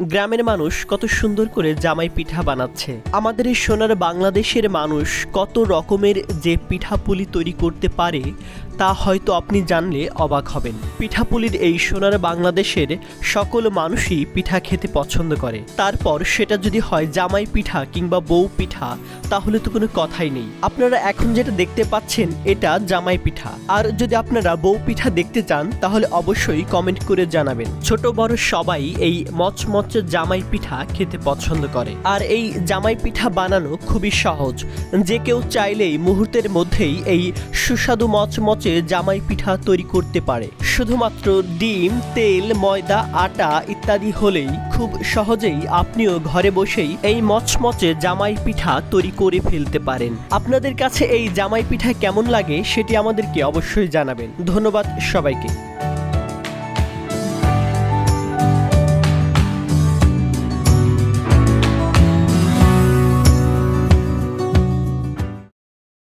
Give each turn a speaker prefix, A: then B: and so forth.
A: গ্রামের মানুষ কত সুন্দর করে জামাই পিঠা বানাচ্ছে। আমাদের এই সোনার বাংলাদেশের মানুষ কত রকমের যে পিঠাপুলি তৈরি করতে পারে তা হয়তো আপনি জানলে অবাক হবেন। পিঠাপুলির এই সোনার বাংলাদেশের সকল মানুষই পিঠা খেতে পছন্দ করে। তারপর সেটা যদি হয় জামাই পিঠা কিংবা বউ পিঠা, তাহলে তো কোনো কথাই নেই। আপনারা এখন যেটা দেখতে পাচ্ছেন, এটা জামাই পিঠা। আর যদি আপনারা বউ পিঠা দেখতে চান, তাহলে অবশ্যই কমেন্ট করে জানাবেন। ছোট বড় সবাই এই মচমচে জামাই পিঠা খেতে পছন্দ করে। আর এই জামাই পিঠা বানানো খুবই সহজ। যে কেউ চাইলেই মুহূর্তের মধ্যেই এই সুস্বাদু মচমচে জামাই পিঠা তৈরি করতে পারে। শুধুমাত্র ডিম, তেল, ময়দা, আটা ইত্যাদি হলেই খুব সহজেই আপনিও ঘরে বসেই এই মচমচে জামাই পিঠা তৈরি করে ফেলতে পারেন। আপনাদের কাছে এই জামাই পিঠা কেমন লাগে সেটি আমাদেরকে অবশ্যই জানাবেন। ধন্যবাদ সবাইকে।